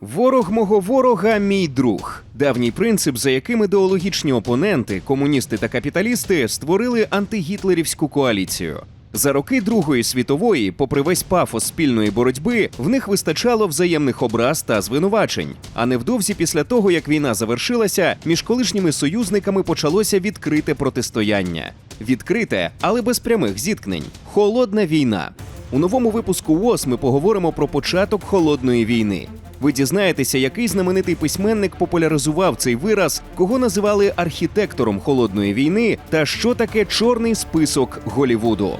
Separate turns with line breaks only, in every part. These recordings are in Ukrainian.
Ворог мого ворога мій друг. Давній принцип, за яким ідеологічні опоненти, комуністи та капіталісти створили антигітлерівську коаліцію. За роки Другої світової, попри весь пафос спільної боротьби, в них вистачало взаємних образ та звинувачень. А невдовзі після того, як війна завершилася, між колишніми союзниками почалося відкрите протистояння. Відкрите, але без прямих зіткнень. Холодна війна. У новому випуску ВОЗ ми поговоримо про початок холодної війни. Ви дізнаєтеся, який знаменитий письменник популяризував цей вираз, кого називали архітектором холодної війни, та що таке чорний список Голівуду.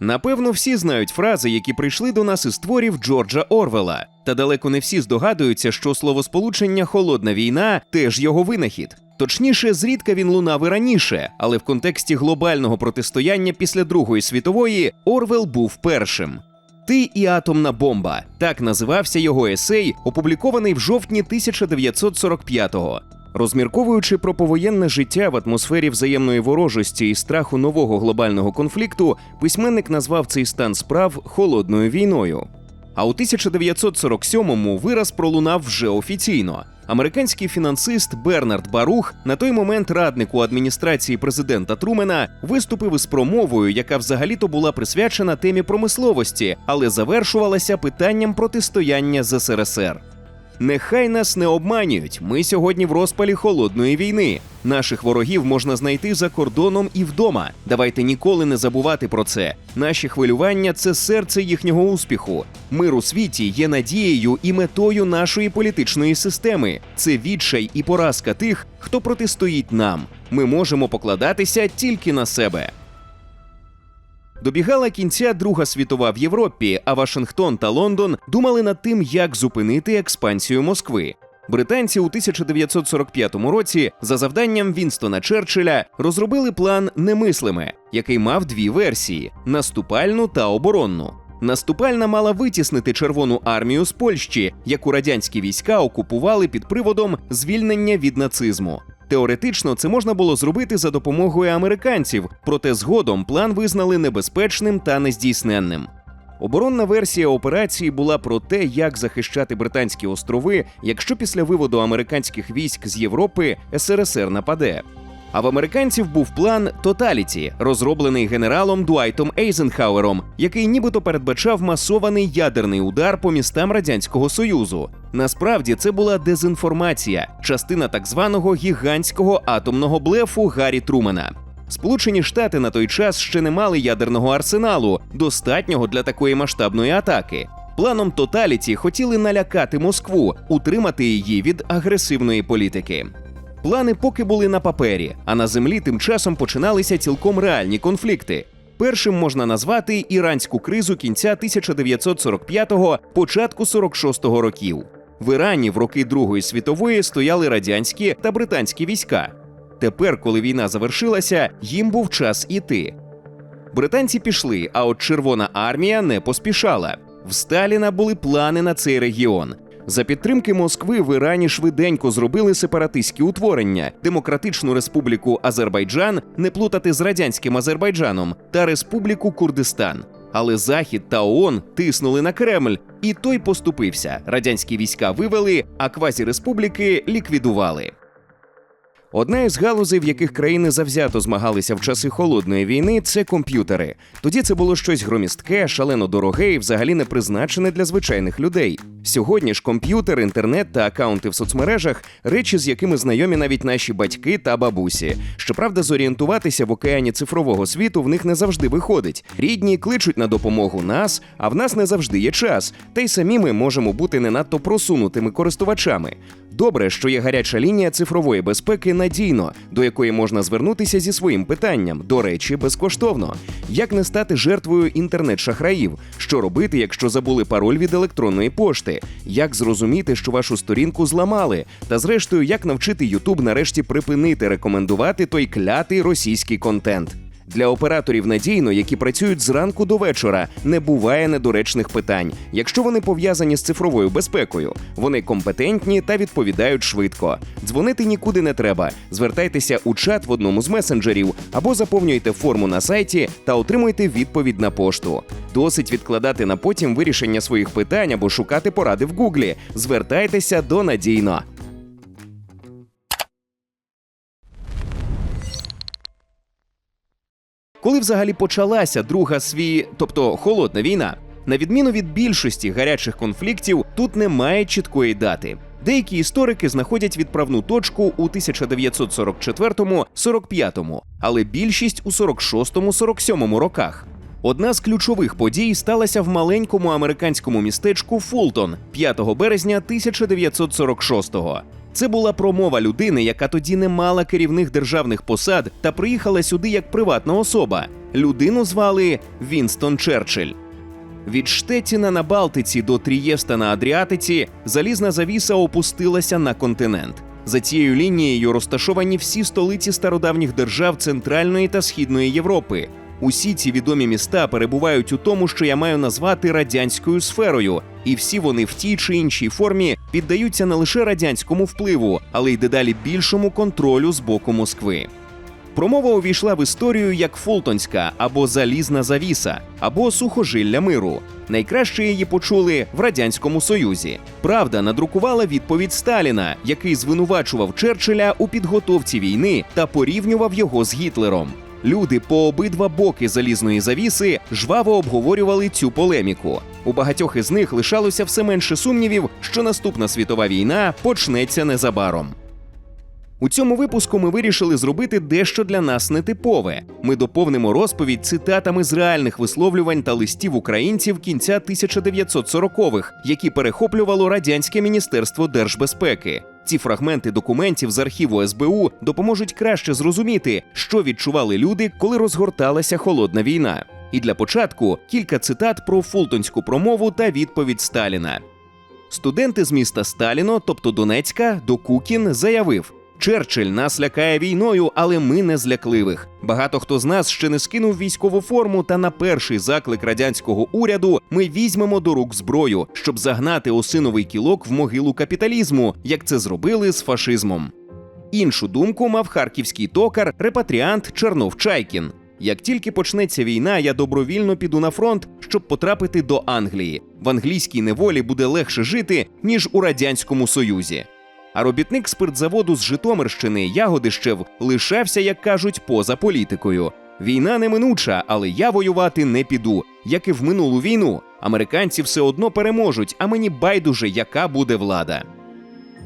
Напевно, всі знають фрази, які прийшли до нас із творів Джорджа Орвела. Та далеко не всі здогадуються, що словосполучення холодна війна теж його винахід. Точніше, зрідка він лунав і раніше, але в контексті глобального протистояння після Другої світової Орвел був першим. Ти і атомна бомба так називався його есей, опублікований в жовтні 1945-го. Розмірковуючи про повоєнне життя в атмосфері взаємної ворожості і страху нового глобального конфлікту, письменник назвав цей стан справ холодною війною. А у 1947-му вираз пролунав вже офіційно. Американський фінансист Бернард Барух, на той момент радник у адміністрації президента Трумена, виступив із промовою, яка взагалі-то була присвячена темі промисловості, але завершувалася питанням протистояння з СРСР. Нехай нас не обманюють. Ми сьогодні в розпалі холодної війни. Наших ворогів можна знайти за кордоном і вдома. Давайте ніколи не забувати про це. Наші хвилювання це серце їхнього успіху. Мир у світі є надією і метою нашої політичної системи. Це відчай і поразка тих, хто протистоїть нам. Ми можемо покладатися тільки на себе. Добігала кінця Друга світова в Європі, а Вашингтон та Лондон думали над тим, як зупинити експансію Москви. Британці у 1945 році за завданням Вінстона Черчилля розробили план немислиме, який мав дві версії: наступальну та оборонну. Наступальна мала витіснити Червону армію з Польщі, яку радянські війська окупували під приводом звільнення від нацизму. Теоретично це можна було зробити за допомогою американців, проте згодом план визнали небезпечним та нездійсненним. Оборонна версія операції була про те, як захищати британські острови, якщо після виводу американських військ з Європи СРСР нападе. А в американців був план Тоталіті, розроблений генералом Дуайтом Ейзенхауером, який нібито передбачав масований ядерний удар по містам радянського союзу. Насправді це була дезінформація, частина так званого гігантського атомного блефу Гаррі Трумена. Сполучені Штати на той час ще не мали ядерного арсеналу, достатнього для такої масштабної атаки. Планом Тоталіті хотіли налякати Москву, утримати її від агресивної політики. Плани поки були на папері, а на землі тим часом починалися цілком реальні конфлікти. Першим можна назвати іранську кризу кінця 1945-го, початку 46-го років. В Ірані в роки Другої світової стояли радянські та британські війська. Тепер, коли війна завершилася, їм був час іти. Британці пішли, а от Червона армія не поспішала. В Сталіна були плани на цей регіон. За підтримки Москви в Ірані швиденько зробили сепаратистські утворення: Демократичну Республіку Азербайджан не плутати з радянським Азербайджаном та Республіку Курдистан. Але Захід та ООН тиснули на Кремль, і той поступився. Радянські війська вивели, а квазіреспубліки ліквідували. Одна із галузей, в яких країни завзято змагалися в часи холодної війни, це комп'ютери. Тоді це було щось громістке, шалено дороге і взагалі не призначене для звичайних людей. Сьогодні ж комп'ютер, інтернет та акаунти в соцмережах речі, з якими знайомі навіть наші батьки та бабусі. Щоправда, зорієнтуватися в океані цифрового світу в них не завжди виходить. Рідні кличуть на допомогу нас, а в нас не завжди є час. Та й самі ми можемо бути не надто просунутими користувачами. Добре, що є гаряча лінія цифрової безпеки надійно, до якої можна звернутися зі своїм питанням, до речі, безкоштовно. Як не стати жертвою інтернет-шахраїв? Що робити, якщо забули пароль від електронної пошти? Як зрозуміти, що вашу сторінку зламали? Та зрештою, як навчити YouTube нарешті припинити рекомендувати той клятий російський контент? Для операторів надійно, які працюють зранку до вечора, не буває недоречних питань, якщо вони пов'язані з цифровою безпекою. Вони компетентні та відповідають швидко. Дзвонити нікуди не треба. Звертайтеся у чат в одному з месенджерів або заповнюйте форму на сайті та отримуйте відповідь на пошту. Досить відкладати на потім вирішення своїх питань або шукати поради в Гуглі. Звертайтеся до надійно. Коли взагалі почалася друга свій, тобто холодна війна, на відміну від більшості гарячих конфліктів, тут немає чіткої дати. Деякі історики знаходять відправну точку у 1944-45, але більшість у 46-47 роках. Одна з ключових подій сталася в маленькому американському містечку Фултон 5 березня 1946-го. Це була промова людини, яка тоді не мала керівних державних посад та приїхала сюди як приватна особа. Людину звали Вінстон Черчилль. Від Штетіна на Балтиці до Трієста на Адріатиці залізна завіса опустилася на континент. За цією лінією розташовані всі столиці стародавніх держав Центральної та Східної Європи. Усі ці відомі міста перебувають у тому, що я маю назвати радянською сферою, і всі вони в тій чи іншій формі піддаються не лише радянському впливу, але й дедалі більшому контролю з боку Москви. Промова увійшла в історію як Фултонська або Залізна завіса, або Сухожилля миру. Найкраще її почули в радянському союзі. Правда надрукувала відповідь Сталіна, який звинувачував Черчилля у підготовці війни та порівнював його з Гітлером. Люди по обидва боки залізної завіси жваво обговорювали цю полеміку. У багатьох із них лишалося все менше сумнівів, що наступна світова війна почнеться незабаром. У цьому випуску ми вирішили зробити дещо для нас нетипове. Ми доповнимо розповідь цитатами з реальних висловлювань та листів українців кінця 1940-х, які перехоплювало радянське міністерство держбезпеки. Ці фрагменти документів з архіву СБУ допоможуть краще зрозуміти, що відчували люди, коли розгорталася холодна війна. І для початку кілька цитат про фултонську промову та відповідь Сталіна. Студенти з міста Сталіно, тобто Донецька, Докукін, заявив: Черчилль нас лякає війною, але ми не злякливих. Багато хто з нас ще не скинув військову форму, та на перший заклик радянського уряду ми візьмемо до рук зброю, щоб загнати осиновий кілок в могилу капіталізму, як це зробили з фашизмом. Іншу думку мав харківський токар, репатріант Чернов Чайкін. Як тільки почнеться війна, я добровільно піду на фронт, щоб потрапити до Англії. В англійській неволі буде легше жити, ніж у радянському союзі. А робітник спиртзаводу з Житомирщини Ягодищев лишався, як кажуть, поза політикою. Війна неминуча, але я воювати не піду. Як і в минулу війну, американці все одно переможуть, а мені байдуже, яка буде влада.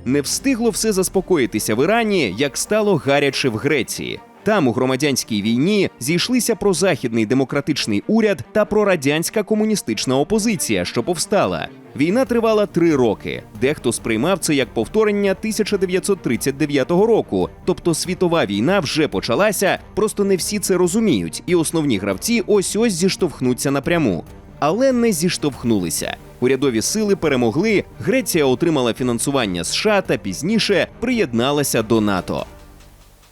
Не встигло все заспокоїтися в Ірані, як стало гаряче в Греції. Там у громадянській війні зійшлися прозахідний демократичний уряд та прорадянська комуністична опозиція, що повстала. Війна тривала три роки. Дехто сприймав це як повторення 1939 року. Тобто світова війна вже почалася, просто не всі це розуміють, і основні гравці ось ось зіштовхнуться напряму. Але не зіштовхнулися. Урядові сили перемогли. Греція отримала фінансування США та пізніше приєдналася до НАТО.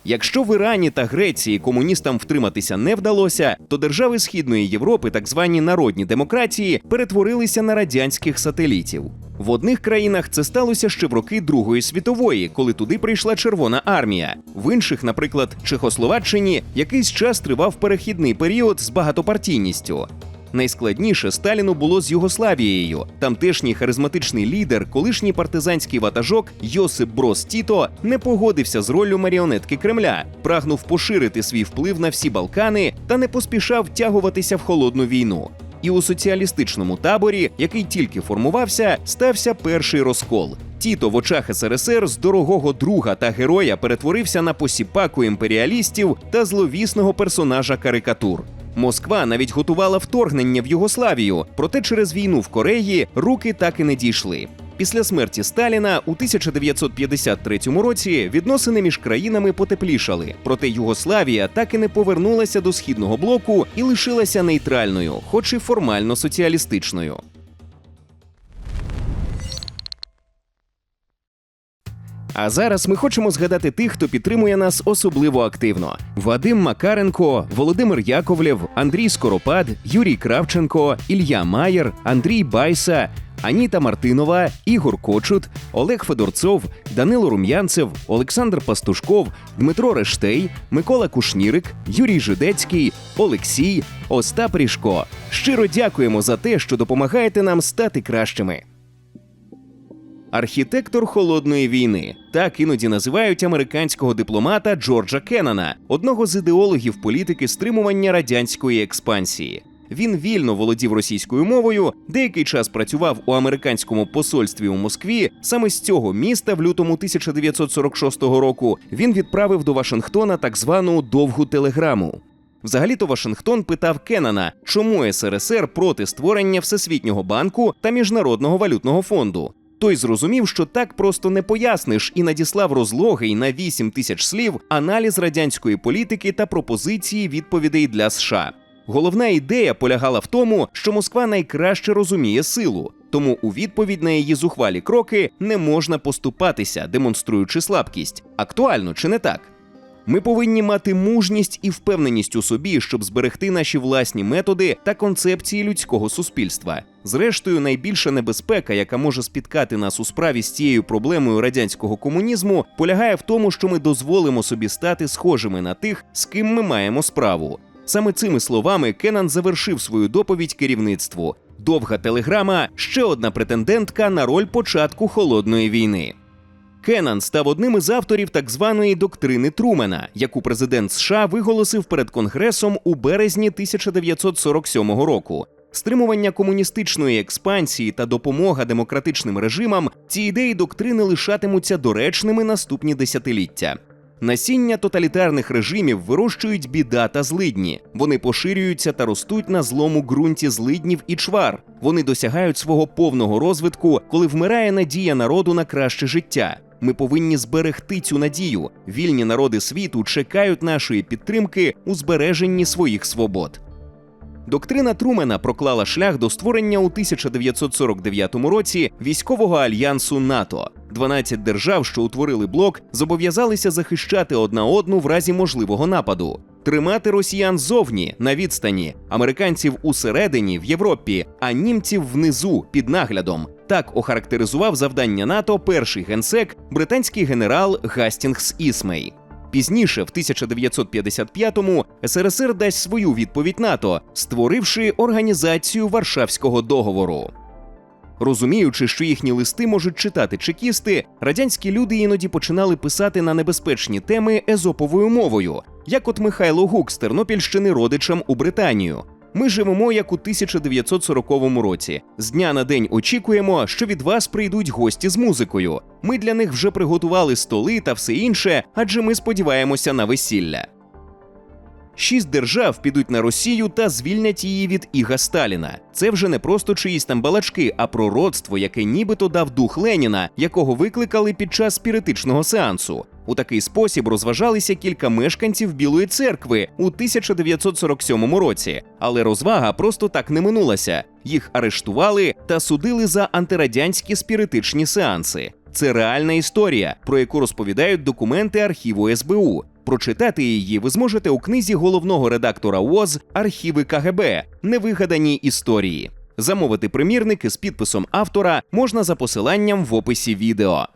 Якщо в Ірані та Греції комуністам втриматися не вдалося, то держави Східної Європи, так звані народні демократії, перетворилися на радянських сателітів. В одних країнах це сталося ще в роки Другої світової, коли туди прийшла Червона армія. В інших, наприклад, Чехословаччині, якийсь час тривав перехідний період з багатопартійністю. Найскладніше Сталіну було з Югославією. Тамтешній харизматичний лідер, колишній партизанський ватажок Йосип Брос Тіто не погодився з роллю маріонетки Кремля, прагнув поширити свій вплив на всі Балкани та не поспішав втягуватися в холодну війну. І у соціалістичному таборі, який тільки формувався, стався перший розкол. Тіто в очах СРСР з дорогого друга та героя перетворився на посіпаку імперіалістів та зловісного персонажа карикатур. Москва навіть готувала вторгнення в Югославію, проте через війну в Кореї руки так і не дійшли. Після смерті Сталіна у 1953 році відносини між країнами потеплішали, проте Югославія так і не повернулася до східного блоку і лишилася нейтральною, хоч і формально соціалістичною. А зараз ми хочемо згадати тих, хто підтримує нас особливо активно: Вадим Макаренко, Володимир Яковлєв, Андрій Скоропад, Юрій Кравченко, Ілля Маєр, Андрій Байса. Аніта Мартинова, Ігор Кочут, Олег Федорцов, Данило Рум'янцев, Олександр Пастушков, Дмитро Рештей, Микола Кушнірик, Юрій Жидецький, Олексій, Остап Ріжко. Щиро дякуємо за те, що допомагаєте нам стати кращими. Архітектор холодної війни так іноді називають американського дипломата Джорджа Кеннана, одного з ідеологів політики стримування радянської експансії. Він вільно володів російською мовою, деякий час працював у американському посольстві у Москві. Саме з цього міста в лютому 1946 року він відправив до Вашингтона так звану довгу телеграму. Взагалі-то Вашингтон питав Кеннана, чому СРСР проти створення Всесвітнього банку та Міжнародного валютного фонду. Той зрозумів, що так просто не поясниш, і надіслав розлогий на 8 тисяч слів аналіз радянської політики та пропозиції відповідей для США. Головна ідея полягала в тому, що Москва найкраще розуміє силу, тому у відповідь на її зухвалі кроки не можна поступатися, демонструючи слабкість. Актуально чи не так? Ми повинні мати мужність і впевненість у собі, щоб зберегти наші власні методи та концепції людського суспільства. Зрештою, найбільша небезпека, яка може спіткати нас у справі з цією проблемою радянського комунізму, полягає в тому, що ми дозволимо собі стати схожими на тих, з ким ми маємо справу. Саме цими словами Кеннан завершив свою доповідь керівництву. Довга телеграма ще одна претендентка на роль початку холодної війни. Кеннан став одним із авторів так званої доктрини Трумена, яку президент США виголосив перед Конгресом у березні 1947 року. Стримування комуністичної експансії та допомога демократичним режимам ці ідеї доктрини лишатимуться доречними наступні десятиліття. Насіння тоталітарних режимів вирощують біда та злидні. Вони поширюються та ростуть на злому ґрунті злиднів і чвар. Вони досягають свого повного розвитку, коли вмирає надія народу на краще життя. Ми повинні зберегти цю надію. Вільні народи світу чекають нашої підтримки у збереженні своїх свобод. Доктрина Трумена проклала шлях до створення у 1949 році військового альянсу НАТО. 12 держав, що утворили блок, зобов'язалися захищати одна одну в разі можливого нападу, тримати росіян зовні на відстані, американців усередині в Європі, а німців внизу під наглядом. Так охарактеризував завдання НАТО перший генсек, британський генерал Гастінгс Ісмей. Пізніше, в 1955-му, СРСР дасть свою відповідь НАТО, створивши організацію Варшавського договору. Розуміючи, що їхні листи можуть читати чекісти, радянські люди іноді починали писати на небезпечні теми езоповою мовою, як от Михайло Гук з Тернопільщини родичам у Британію. Ми живемо як у 1940 році. З дня на день очікуємо, що від вас прийдуть гості з музикою. Ми для них вже приготували столи та все інше, адже ми сподіваємося на весілля. Шість держав підуть на Росію та звільнять її від Іга Сталіна. Це вже не просто чиїсь там балачки, а пророцтво, яке нібито дав дух Леніна, якого викликали під час спіритичного сеансу. У такий спосіб розважалися кілька мешканців Білої церкви у 1947 році, але розвага просто так не минулася. Їх арештували та судили за антирадянські спіритичні сеанси. Це реальна історія, про яку розповідають документи архіву СБУ. Прочитати її ви зможете у книзі головного редактора УОЗ Архіви КГБ Невигадані історії. Замовити примірники з підписом автора можна за посиланням в описі відео.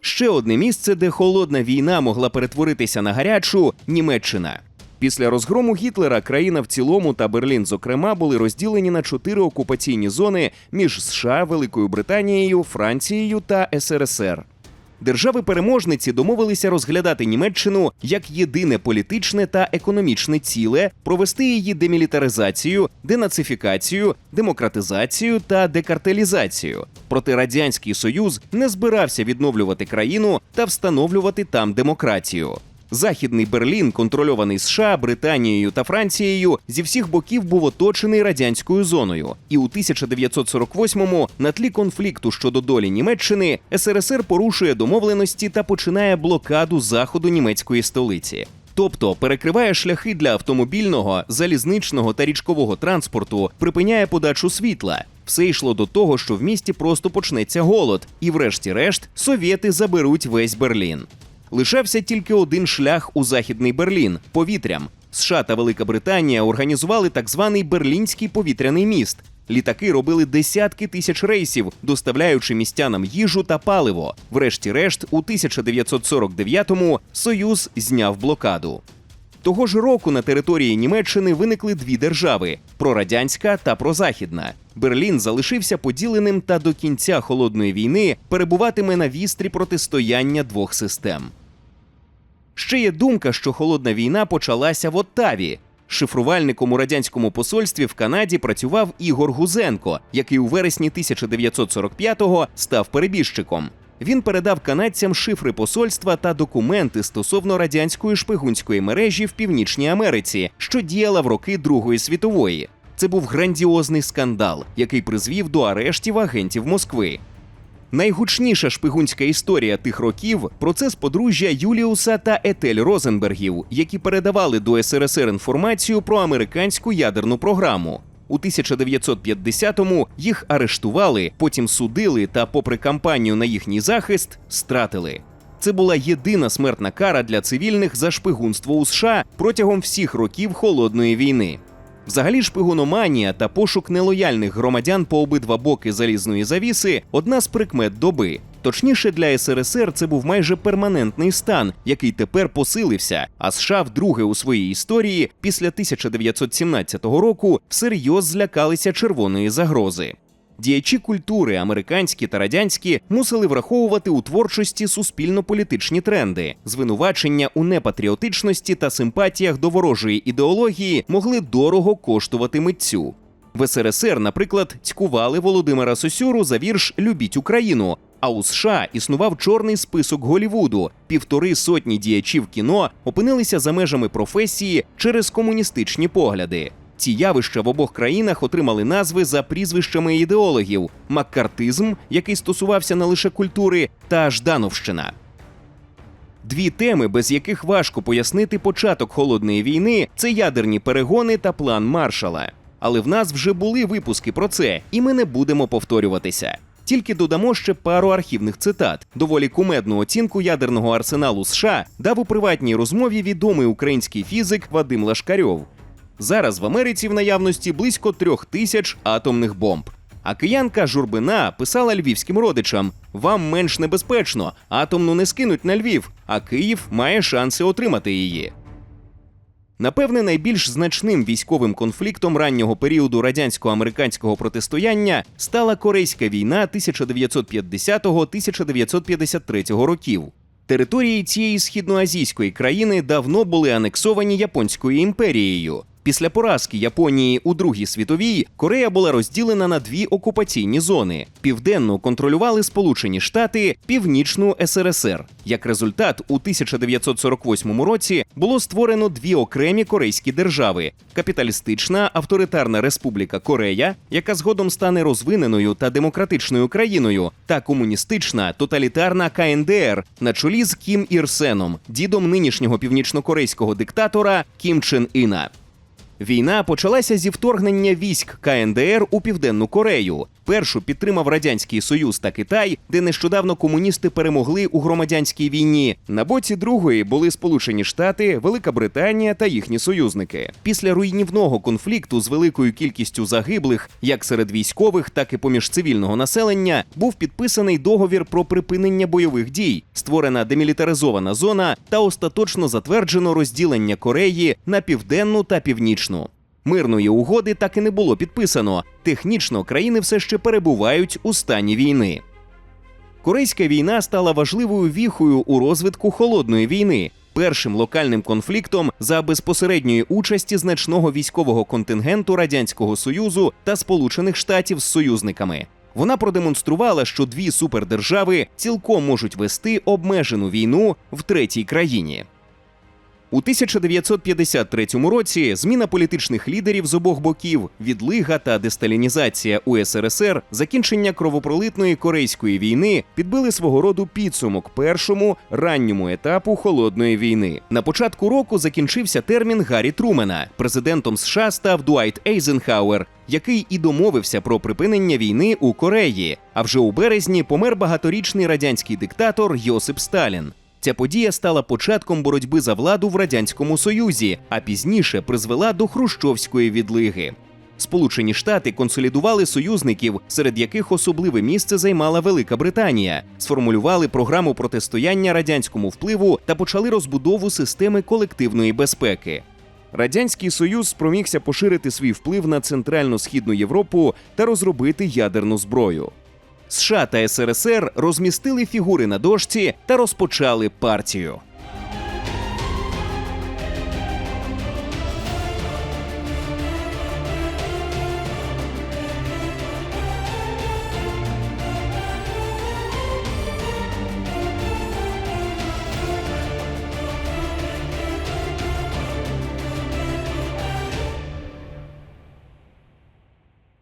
Ще одне місце, де холодна війна могла перетворитися на гарячу Німеччина. Після розгрому Гітлера країна в цілому та Берлін, зокрема, були розділені на чотири окупаційні зони між США, Великою Британією, Францією та СРСР. Держави-переможниці домовилися розглядати Німеччину як єдине політичне та економічне ціле, провести її демілітаризацію, денацифікацію, демократизацію та декартелізацію. Проте радянський союз не збирався відновлювати країну та встановлювати там демократію. Західний Берлін, контрольований США, Британією та Францією, зі всіх боків був оточений радянською зоною. І у 1948-му на тлі конфлікту щодо долі Німеччини СРСР порушує домовленості та починає блокаду заходу німецької столиці. Тобто перекриває шляхи для автомобільного, залізничного та річкового транспорту, припиняє подачу світла. Все йшло до того, що в місті просто почнеться голод, і, врешті-решт, совєти заберуть весь Берлін. Лишався тільки один шлях у західний Берлін повітрям. США та Велика Британія організували так званий Берлінський повітряний міст. Літаки робили десятки тисяч рейсів, доставляючи містянам їжу та паливо. Врешті-решт, у 1949-му Союз зняв блокаду. Того ж року на території Німеччини виникли дві держави прорадянська та прозахідна. Берлін залишився поділеним та до кінця холодної війни перебуватиме на вістрі протистояння двох систем. Ще є думка, що холодна війна почалася в Оттаві. Шифрувальником у радянському посольстві в Канаді працював Ігор Гузенко, який у вересні 1945-го став перебіжчиком. Він передав канадцям шифри посольства та документи стосовно радянської шпигунської мережі в Північній Америці, що діяла в роки Другої світової. Це був грандіозний скандал, який призвів до арештів агентів Москви. Найгучніша шпигунська історія тих років процес подружжя Юліуса та Етель Розенбергів, які передавали до СРСР інформацію про американську ядерну програму. У 1950-му їх арештували, потім судили та, попри кампанію на їхній захист, стратили. Це була єдина смертна кара для цивільних за шпигунство у США протягом всіх років холодної війни. Взагалі, шпигуноманія та пошук нелояльних громадян по обидва боки залізної завіси одна з прикмет доби. Точніше, для СРСР це був майже перманентний стан, який тепер посилився. А США вдруге у своїй історії після 1917 року всерйоз злякалися червоної загрози. Діячі культури, американські та радянські, мусили враховувати у творчості суспільно-політичні тренди. Звинувачення у непатріотичності та симпатіях до ворожої ідеології могли дорого коштувати митцю. В СРСР, наприклад, цькували Володимира Сосюру за вірш Любіть Україну. А у США існував чорний список Голівуду. Півтори сотні діячів кіно опинилися за межами професії через комуністичні погляди. Ці явища в обох країнах отримали назви за прізвищами ідеологів: маккартизм, який стосувався не лише культури, та Ждановщина. Дві теми, без яких важко пояснити початок холодної війни, це ядерні перегони та план маршала. Але в нас вже були випуски про це, і ми не будемо повторюватися. Тільки додамо ще пару архівних цитат. Доволі кумедну оцінку ядерного арсеналу США дав у приватній розмові відомий український фізик Вадим Лашкарьов. Зараз в Америці в наявності близько трьох тисяч атомних бомб. А киянка Журбина писала львівським родичам: вам менш небезпечно, атомну не скинуть на Львів, а Київ має шанси отримати її. Напевне, найбільш значним військовим конфліктом раннього періоду радянсько-американського протистояння стала Корейська війна 1950-1953 років. Території цієї східноазійської країни давно були анексовані Японською імперією. Після поразки Японії у Другій світовій Корея була розділена на дві окупаційні зони: південну контролювали Сполучені Штати, північну СРСР. Як результат, у 1948 році було створено дві окремі корейські держави: капіталістична авторитарна республіка Корея, яка згодом стане розвиненою та демократичною країною, та комуністична тоталітарна КНДР на чолі з Кім Ір Сеном, дідом нинішнього північнокорейського диктатора Кім Чен Іна. Війна почалася зі вторгнення військ КНДР у Південну Корею. Першу підтримав Радянський Союз та Китай, де нещодавно комуністи перемогли у громадянській війні. На боці другої були Сполучені Штати, Велика Британія та їхні союзники. Після руйнівного конфлікту з великою кількістю загиблих, як серед військових, так і поміж цивільного населення, був підписаний договір про припинення бойових дій, створена демілітаризована зона та остаточно затверджено розділення Кореї на південну та північну. Мирної угоди так і не було підписано. Технічно країни все ще перебувають у стані війни. Корейська війна стала важливою віхою у розвитку холодної війни, першим локальним конфліктом за безпосередньої участі значного військового контингенту Радянського Союзу та Сполучених Штатів з союзниками. Вона продемонструвала, що дві супердержави цілком можуть вести обмежену війну в третій країні. У 1953 році зміна політичних лідерів з обох боків, відлига та десталінізація у закінчення кровопролитної корейської війни підбили свого роду підсумок першому ранньому етапу холодної війни. На початку року закінчився термін Гаррі Трумена. Президентом США став Дуайт Ейзенхауер, який і домовився про припинення війни у Кореї. А вже у березні помер багаторічний радянський диктатор Йосип Сталін. Ця подія стала початком боротьби за владу в радянському союзі, а пізніше призвела до хрущовської відлиги. Сполучені Штати консолідували союзників, серед яких особливе місце займала Велика Британія, сформулювали програму протистояння радянському впливу та почали розбудову системи колективної безпеки. Радянський Союз спромігся поширити свій вплив на центрально-східну Європу та розробити ядерну зброю. США та СРСР розмістили фігури на дошці та розпочали партію.